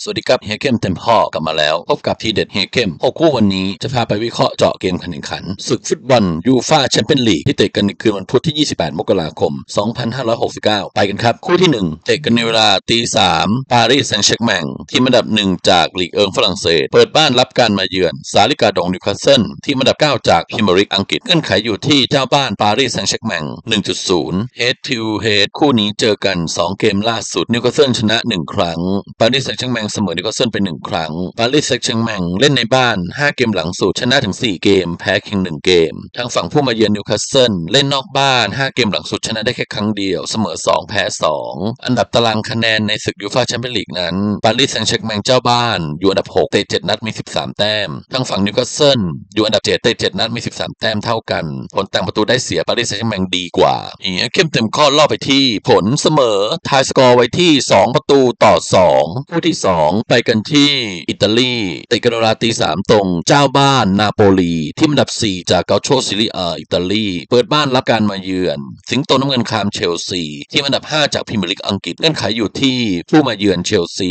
สวัสดีครับเฮเข้มเต็มพ่อกลับมาแล้ว พบกับทีเด็ดเฮเข้มหกคู่วันนี้จะพาไปวิเคราะห์เจาะเกมการแข่งขันศึกฟุตบอลยูฟาแชมเปี้ยนลีกที่เตะกันในคืนวันพุธที่ 28 มกราคม 2569 ไปกันครับ คู่ที่ 1 เตะกันในเวลาตี3ปารีสแซงต์แชร์กแมงทีมอันดับ 1 จากลีกเอิงฝรั่งเศส เปิดบ้านรับการมาเยือนสาลิกาดงนิวคาสเซิลทีมอันดับ 9 จากพิมริกอังกฤษเงื่อนไขอยู่ที่เจ้าบ้านปารีสแซงต์แชร์กแมง1.0 Head to Head คู่นี้เจอกัน 2 เกมล่าสุดนิวคาสเซิลชนะ 1 ครั้งปารีสแซงต์แชร์กแมงเสมอนิวคาสเซิลเป็นหนึ่งครั้งปารีสแซงต์แชร์กแมงเล่นในบ้าน 5 เกมหลังสุดชนะถึง 4 เกม แพ้เพียง1 เกม ทางฝั่งผู้มาเยือนนิวคาสเซิลเล่นนอกบ้าน 5 เกมหลังสุดชนะได้แค่ครั้งเดียวเสมอ 2 แพ้ 2 อันดับตารางคะแนนในศึกยูฟ่าแชมเปี้ยนลีกนั้นปารีสแซงต์แชร์กแมงเจ้าบ้านอยู่อันดับ6เตะ7นัดมี 13 แต้ม ทางฝั่งนิวคาสเซิลอยู่อันดับ7เตะ7นัดมี 13 แต้มเท่ากันผลแต่งประตูได้เสียปารีสแซงต์แชร์กแมงดีกว่าเฮียเข้มเต็มข้อล่อไปที่ผลเสมอทายสกอร์ไว้ที่ 2 ประตูต่อ 2 คู่ที่ 2ไปกันที่อิตาลีตะกันเวลาตีสามตรง เจ้าบ้านนาโปลีที่อันดับ 4 จากเกาโชซิลิอาอิตาลีเปิดบ้านรับการมาเยือน สิงโตน้ำเงินคามเชลซีที่อันดับ 5 จากพรีเมียร์ลีกอังกฤษเงื่อนไขอยู่ที่ผู้มาเยือนเชลซี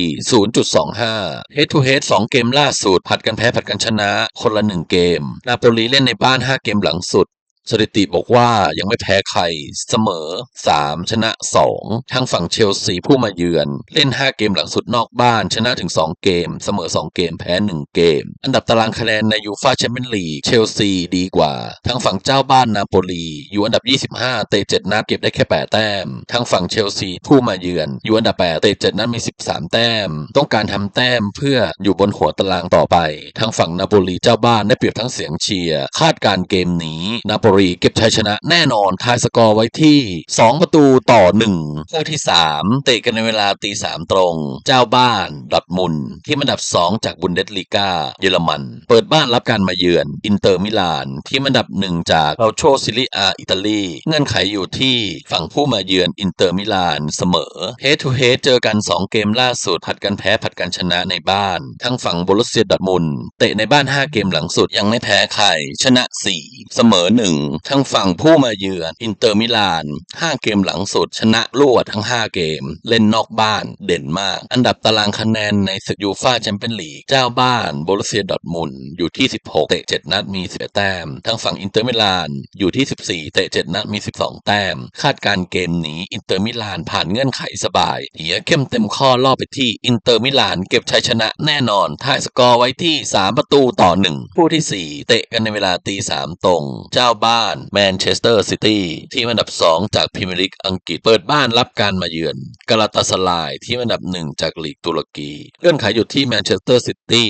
0.25 Head to Head 2 เกมล่าสุดผัดกันแพ้ผัดกันชนะ คนละ 1 เกม นาโปลีเล่นในบ้าน 5 เกมหลังสุด สถิติบอกว่ายังไม่แพ้ใครเสมอ 3 ชนะ 2 ทางฝั่งเชลซีผู้มาเยือน เล่น 5 เกมหลังสุดนอกบ้าน ชนะถึง 2 เกม เสมอ 2 เกมแพ้ 1 เกม อันดับตารางคะแนนในยูฟาแชมเปี้ยนลีกเชลซีดีกว่า ทางฝั่งเจ้าบ้านนาโปลี อยู่อันดับ 25 เตะ 7 นัดเก็บได้แค่ 8 แต้ม ทางฝั่งเชลซีผู้มาเยือน อยู่อันดับ 8 เตะ 7 นัดมี 13 แต้ม ต้องการทำแต้มเพื่ออยู่บนหัวตารางต่อไป ทางฝั่งนาโปลีเจ้าบ้านได้เปรียบทั้งเสียงเชียร์คาดการเกมนี้นาโปลีเก็บชัยชนะแน่นอนทายสกอร์ไว้ที่ 2 ประตูต่อ 1 คู่ที่ 3 เตะกันในเวลาตีสามตรง เจ้าบ้านดอทมุนที่อันดับ 2 จากบุนเดสลีกาเยอรมัน เปิดบ้านรับการมาเยือน อินเตอร์มิลาน ที่อันดับ 1 จากเราโชซิลิอาอิตาลีเงื่อนไขอยู่ที่ฝั่งผู้มาเยือนอินเตอร์มิลานเสมอ Head to Head เจอกัน 2 เกมล่าสุดผัดกันแพ้ผัดกันชนะในบ้าน ทั้งฝั่งบรุสเซียดอทมุนเตะในบ้าน 5 เกมหลังสุดยังไม่แพ้ใครชนะ 4 เสมอ 1ทั้งฝั่งผู้มาเยือนอินเตอร์มิลาน 5 เกมหลังสุด ชนะรวดทั้ง 5 เกม เล่นนอกบ้านเด่นมาก อันดับตารางคะแนนในศึกยูฟ่าแชมเปี้ยนลีกเจ้าบ้านโบรุเซียดอทมุนอยู่ที่ 16 เตะ 7 นัดมี 11 แต้ม ทั้งฝั่งอินเตอร์มิลานอยู่ที่ 14 เตะ 7 นัดมี 12 แต้ม คาดการเกมนี้อินเตอร์มิลานผ่านเงื่อนไขสบายเหียเข้มเต็มข้อล่อไปที่อินเตอร์มิลานเก็บชัยชนะแน่นอนทายสกอร์ไว้ที่ 3 ประตูต่อ1ผู้ทีสี่ 4 เตะกันในเวลาตีสามตรง เจ้าบ้านแมนเชสเตอร์ซิตี้ที่อันดับ 2 จากพรีเมียร์ลีกอังกฤษเปิดบ้านรับการมาเยือนกาลาตาสลายที่อันดับ 1 จากลีกตุรกีเงื่อนไขอยู่ที่แมนเชสเตอร์ซิตี้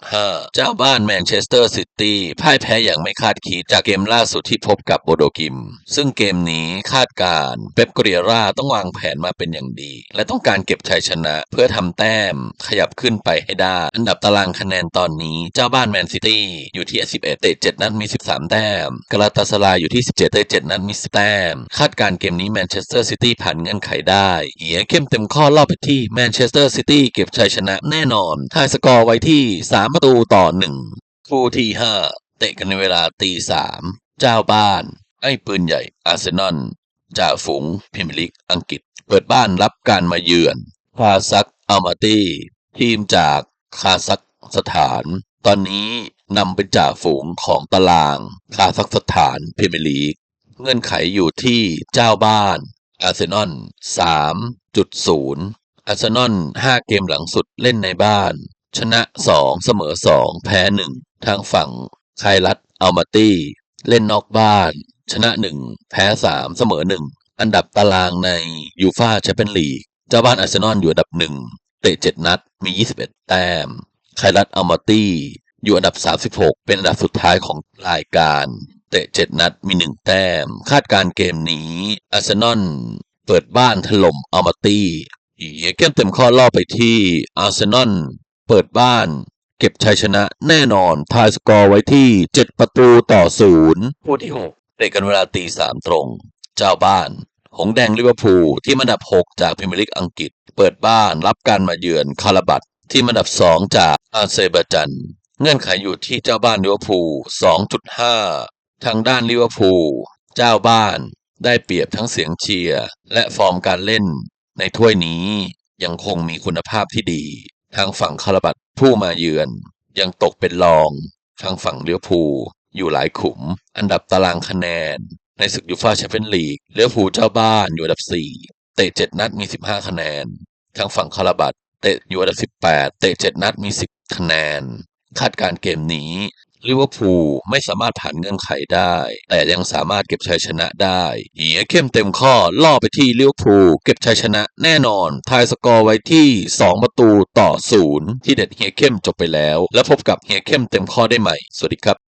1.5 เจ้าบ้านแมนเชสเตอร์ซิตี้พ่ายแพ้อย่างไม่คาดคิดจากเกมล่าสุดที่พบกับโบโดกิม ซึ่งเกมนี้คาดการเป๊ปกเรียราต้องวางแผนมาเป็นอย่างดี และต้องการเก็บชัยชนะเพื่อทำแต้มขยับขึ้นไปให้ได้ อันดับตารางคะแนนตอนนี้เจ้าบ้านแมนซิตี้อยู่ที่ 11 เตะ7นัดมี 13 แต้มกาลาตาสลายอยู่ที่ 17เต7นัดมี10แต้มคาดการเกมนี้แมนเชสเตอร์ซิตี้ผ่านเงื่อนไขได้เหียเข้มเต็มข้อรอบไปที่แมนเชสเตอร์ซิตี้เก็บชัยชนะแน่นอนทายสกอร์ไว้ที่ 3 ประตูต่อ 1 คู่ที่ 5 เตะกันในเวลาตีสามเจ้าบ้าน ไอ้ปืนใหญ่อาร์เซนอลจ่าฝูงพรีเมียร์ลีกอังกฤษ เปิดบ้านรับการมาเยือนคาซักอัลมาตีทีมจากคาซักสถาน ตอนนี้ นำเป็นจ่าฝูงของตารางคาซักสถานพรีเมียร์ลีก เงื่อนไขอยู่ที่เจ้าบ้านอาร์เซนอล3.0 อาร์เซนอล5เกมหลังสุดเล่นในบ้าน ชนะ 2 เสมอ 2 แพ้ 1 ทางฝั่งไคลัตอัลมาตี้ เล่นนอกบ้าน ชนะ 1 แพ้ 3 เสมอ 1 อันดับตารางในยูฟาแชมเปี้ยนลีก เจ้าบ้านอาร์เซนอลอยู่อันดับ 1 เตะ 7 นัดมี 21 แต้มไคลัตอัลมาตี้ อยู่อันดับ 36 เป็นอันดับสุดท้ายของรายการ เตะ 7 นัดมี 1 แต้ม คาดการเกมนี้อาร์เซนอลเปิดบ้านถล่มอัลมาตี้เหียเกมเต็มข้อล่อไปที่อาร์เซนอลเปิดบ้านเก็บชัยชนะแน่นอนทายสกอร์ไว้ที่ 7 ประตูต่อศูนย์คู่ที่ 6 เตะกันเวลาตีสามตรง เจ้าบ้าน หงแดงลิเวอร์พูลที่อันดับ 6 จากพรีเมียร์ลีกอังกฤษ เปิดบ้านรับการมาเยือนคาราบัตที่อันดับ 2 จากอาเซอร์ไบจาน เงื่อนไขอยู่ที่เจ้าบ้านลิเวอร์พูล 2.5 ทางด้านลิเวอร์พูล เจ้าบ้านได้เปรียบทั้งเสียงเชียร์และฟอร์มการเล่น ในถ้วยนี้ยังคงมีคุณภาพที่ดี ทางฝั่งคาราบัตผู้มาเยือน ยังตกเป็นรอง ทางฝั่งเลี้ยวภูอยู่หลายขุม อันดับตารางคะแนน ในศึกยูฟ่าแชมเปี้ยนลีกเลี้ยวภูเจ้าบ้านอยู่อันดับ 4 เตะ 7 นัดมี 15 คะแนน ทางฝั่งคาราบัตเตะอยู่อันดับ 18 เตะ 7 นัดมี 10 คะแนน คาดการเกมนี้ลิเวอร์พูลไม่สามารถผ่านเงื่อนไขได้ แต่ยังสามารถเก็บชัยชนะได้เหียเข้มเต็มข้อล่อไปที่ลิเวอร์พูลเก็บชัยชนะแน่นอน ทายสกอร์ไว้ที่ 2 ประตูต่อศูนย์ที่เด็ดเฮียเข้มจบไปแล้ว แล้วพบกับเฮียเข้มเต็มข้อได้ใหม่ สวัสดีครับ